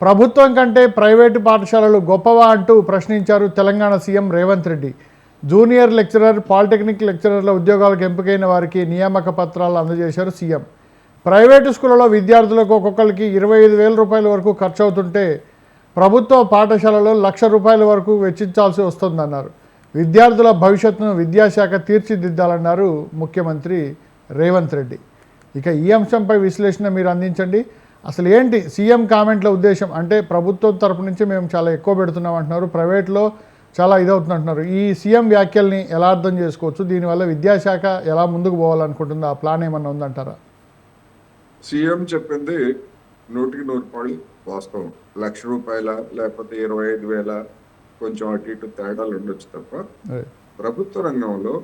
ప్రభుత్వం కంటే ప్రైవేటు పాఠశాలలు గొప్పవా అంటూ ప్రశ్నించారు Telangana CM Revanth Reddy. Junior lecturer polytechnic లెక్చరర్ల ఉద్యోగాలకు ఎంపికైన వారికి నియామక పత్రాలు అందజేశారు సీఎం. ప్రైవేటు స్కూళ్ళలో విద్యార్థులకు ఒక్కొక్కరికి ఇరవై ఐదు వేల రూపాయల వరకు ఖర్చు అవుతుంటే ప్రభుత్వ పాఠశాలలో లక్ష రూపాయల వరకు వెచ్చించాల్సి వస్తుందన్నారు. విద్యార్థుల భవిష్యత్తును విద్యాశాఖ తీర్చిదిద్దాలన్నారు ముఖ్యమంత్రి రేవంత్ రెడ్డి. ఇక ఈ అంశంపై విశ్లేషణ మీరు అందించండి. అసలు ఏంటి సీఎం కామెంట్ల ఉద్దేశం? అంటే ప్రభుత్వం తరపు నుంచి మేము చాలా ఎక్కువ పెడుతున్నాం అంటున్నారు. ప్రైవేట్లో చాలా ఇదవుతుంది అంటున్నారు ఈ సీఎం వ్యాఖ్యల్ని ఎలా అర్థం చేసుకోవచ్చు? దీనివల్ల విద్యాశాఖ ఎలా ముందుకు పోవాలనుకుంటుందో ఆ ప్లాన్ ఏమన్నా ఉందంటారా? సీఎం చెప్పింది నూటికి నూరు రూపాయలు వాస్తవం లక్ష రూపాయల లేకపోతే ఇరవై ఐదు వేల కొంచెం అటు ఇటు తేడాలు ఉండొచ్చు తప్ప. ప్రభుత్వ రంగంలో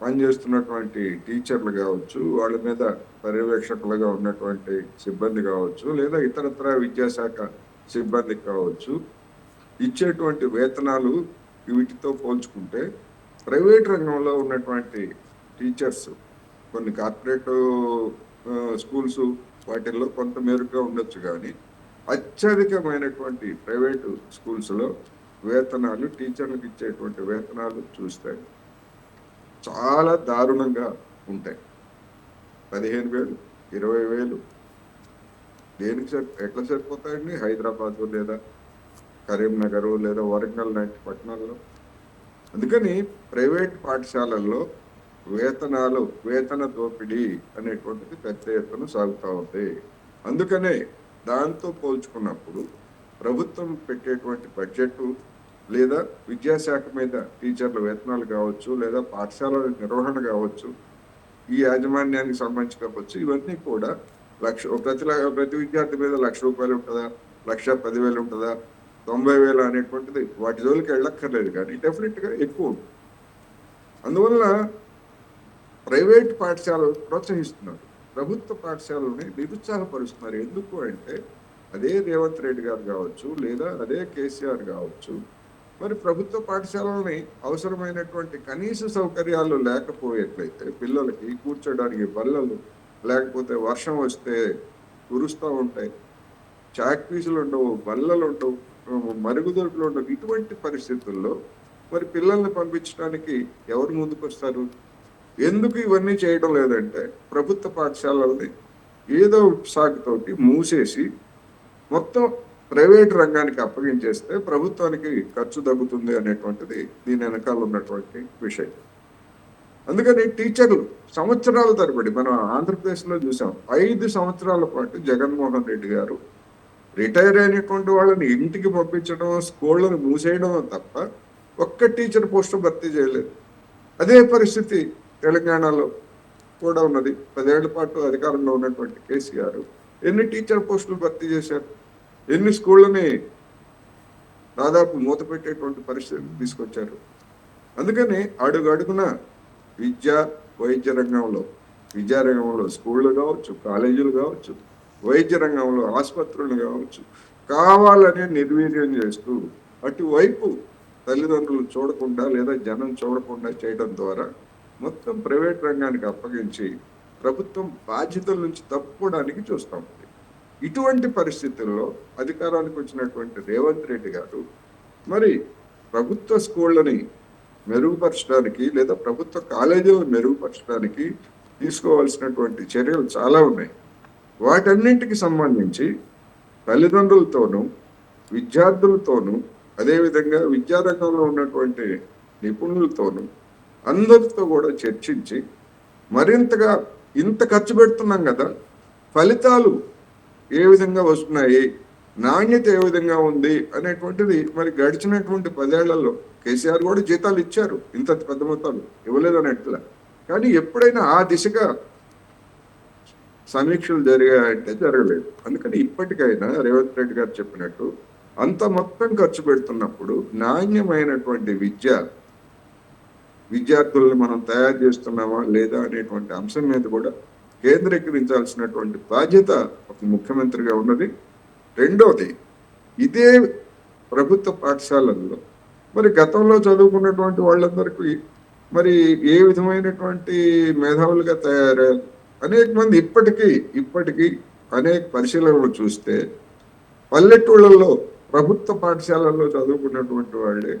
పనిచేస్తున్నటువంటి టీచర్లు కావచ్చు వాళ్ళ మీద పర్యవేక్షకులుగా ఉన్నటువంటి సిబ్బంది కావచ్చు లేదా ఇతరత్ర విద్యాశాఖ సిబ్బంది కావచ్చు ఇచ్చేటువంటి వేతనాలు వీటితో పోల్చుకుంటే ప్రైవేట్ రంగంలో ఉన్నటువంటి టీచర్స్ కొన్ని కార్పొరేట్ స్కూల్స్ వాటిల్లో కొంత మేరుగా ఉండొచ్చు కానీ అత్యధికమైనటువంటి ప్రైవేటు స్కూల్స్లో వేతనాలు టీచర్లకు ఇచ్చేటువంటి వేతనాలు చూస్తే చాలా దారుణంగా ఉంటాయి. పదిహేను వేలు ఇరవై వేలు. దేనికి సరి ఎట్లా సరిపోతాయండి? హైదరాబాద్ లేదా కరీంనగర్ లేదా వరంగల్ లాంటి పట్టణాల్లో? అందుకని ప్రైవేట్ పాఠశాలల్లో వేతనాలు వేతన దోపిడీ అనేటువంటిది పెద్ద ఎత్తున సాగుతూ ఉంది. అందుకనే దాంతో పోల్చుకున్నప్పుడు ప్రభుత్వం పెట్టేటువంటి బడ్జెట్ లేదా విద్యాశాఖ మీద టీచర్ల వేతనాలు కావచ్చు లేదా పాఠశాలల నిర్వహణ కావచ్చు ఈ యాజమాన్యానికి సంబంధించి కావచ్చు ఇవన్నీ కూడా లక్ష ప్రతి ప్రతి విద్యార్థి మీద లక్ష రూపాయలు ఉంటుందా? లక్ష పదివేలు ఉంటుందా? తొంభై వేలు అనేటువంటిది వాటి జోలికి వెళ్ళక్కర్లేదు కానీ డెఫినెట్గా ఎక్కువ ఉంటుంది. అందువల్ల ప్రైవేట్ పాఠశాలలు ప్రోత్సహిస్తున్నారు. ప్రభుత్వ పాఠశాలని నిరుత్సాహపరుస్తున్నారు. ఎందుకు అంటే అదే రేవంత్ రెడ్డి గారు కావచ్చు లేదా అదే కేసీఆర్ కావచ్చు మరి ప్రభుత్వ పాఠశాలని అవసరమైనటువంటి కనీస సౌకర్యాలు లేకపోయేట్లయితే పిల్లలకి కూర్చోడానికి బల్లలు లేకపోతే వర్షం వస్తే కురుస్తూ ఉంటాయి. చాక్ పీసులు ఉండవు బల్లలు ఉండవు మరుగుదొడ్లు ఉండవు. ఇటువంటి పరిస్థితుల్లో మరి పిల్లల్ని పంపించడానికి ఎవరు ముందుకు వస్తారు ఎందుకు ఇవన్నీ చేయడం లేదంటే ప్రభుత్వ పాఠశాలల్ని ఏదో సాగుతోటి మూసేసి మొత్తం ప్రైవేట్ రంగానికి అప్పగించేస్తే ప్రభుత్వానికి ఖర్చు తగ్గుతుంది అనేటువంటిది దీని వెనకాల ఉన్నటువంటి విషయం. అందుకని టీచర్లు సంవత్సరాల తరబడి మనం ఆంధ్రప్రదేశ్లో చూసాం ఐదు సంవత్సరాల పాటు జగన్మోహన్ రెడ్డి గారు రిటైర్ అయినటువంటి వాళ్ళని ఇంటికి పంపించడం స్కూళ్ళను మూసేయడం తప్ప ఒక్క టీచర్ పోస్టు భర్తీ చేయలేదు. అదే పరిస్థితి తెలంగాణలో కూడా ఉన్నది. పదేళ్ళ పాటు అధికారంలో ఉన్నటువంటి కేసీఆర్ ఎన్ని టీచర్ పోస్టులు భర్తీ చేశారు? ఎన్ని స్కూళ్ళని దాదాపు మూత పెట్టేటువంటి పరిస్థితి తీసుకొచ్చారు. అందుకని అడుగు అడుగున విద్య వైద్య రంగంలో విద్యా రంగంలో స్కూళ్ళు కావచ్చు కాలేజీలు కావచ్చు వైద్య రంగంలో ఆసుపత్రులు కావచ్చు కావాలని నిర్వీర్యం చేస్తూ అటువైపు తల్లిదండ్రులు చూడకుండా లేదా జనం చూడకుండా చేయడం ద్వారా మొత్తం ప్రైవేట్ రంగానికి అప్పగించి ప్రభుత్వం బాధ్యతల నుంచి తప్పుకోవడానికి చూస్తూ ఇటువంటి పరిస్థితుల్లో అధికారానికి వచ్చినటువంటి రేవంత్ రెడ్డి గారు మరి ప్రభుత్వ స్కూళ్ళని మెరుగుపరచడానికి లేదా ప్రభుత్వ కాలేజీలను మెరుగుపరచడానికి తీసుకోవాల్సినటువంటి చర్యలు చాలా ఉన్నాయి. వాటన్నింటికి సంబంధించి తల్లిదండ్రులతోనూ విద్యార్థులతోనూ అదేవిధంగా విద్యారంగంలో ఉన్నటువంటి నిపుణులతోనూ అందరితో కూడా చర్చించి మరింతగా ఇంత ఖర్చు పెడుతున్నాం కదా ఫలితాలు ఏ విధంగా వస్తున్నాయి నాణ్యత ఏ విధంగా ఉంది అనేటువంటిది మరి గడిచినటువంటి పదేళ్ళలో కేసీఆర్ కూడా జీతాలు ఇచ్చారు. ఇంత పెద్ద మొత్తాలు ఇవ్వలేదన్నట్ల కానీ ఎప్పుడైనా ఆ దిశగా సమీక్షలు జరిగాయంటే జరగలేదు. అందుకని ఇప్పటికైనా రేవంత్ రెడ్డి గారు చెప్పినట్టు అంత మొత్తం ఖర్చు పెడుతున్నప్పుడు నాణ్యమైనటువంటి విద్య విద్యార్థులను మనం తయారు చేస్తున్నామా లేదా అనేటువంటి అంశం మీద కూడా కేంద్రీకరించాల్సినటువంటి బాధ్యత ఒక ముఖ్యమంత్రిగా ఉన్నది. రెండవది ఇదే ప్రభుత్వ పాఠశాలల్లో మరి గతంలో చదువుకున్నటువంటి వాళ్ళందరికీ మరి ఏ విధమైనటువంటి మేధావులుగా తయారయ్యారు? అనేక మంది ఇప్పటికీ ఇప్పటికీ అనేక పరిశీలనలు చూస్తే పల్లెటూళ్ళల్లో ప్రభుత్వ పాఠశాలల్లో చదువుకున్నటువంటి వాళ్ళే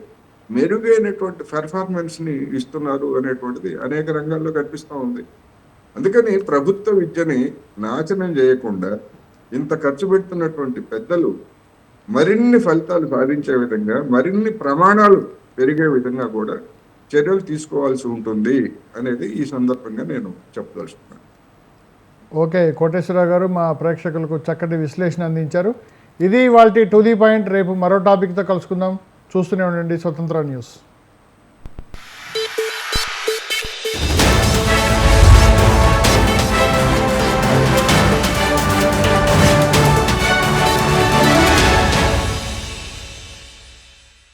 మెరుగైనటువంటి పెర్ఫార్మెన్స్ని ఇస్తున్నారు అనేటువంటిది అనేక రంగాల్లో కనిపిస్తూ ఉంది. అందుకని ప్రభుత్వ విద్యని నాశనం చేయకుండా ఇంత ఖర్చు పెడుతున్నటువంటి పెద్దలు మరిన్ని ఫలితాలు సాధించే విధంగా మరిన్ని ప్రమాణాలు పెరిగే విధంగా కూడా చర్యలు తీసుకోవాల్సి ఉంటుంది అనేది ఈ సందర్భంగా నేను చెప్పదలుచుకున్నాను. ఓకే కోటేశ్వరరావు గారు మా ప్రేక్షకులకు చక్కటి విశ్లేషణ అందించారు. ఇది వాళ్ళ టు ది పాయింట్ రేపు మరో టాపిక్తో కలుసుకుందాం. చూస్తూనే ఉండండి స్వతంత్ర న్యూస్.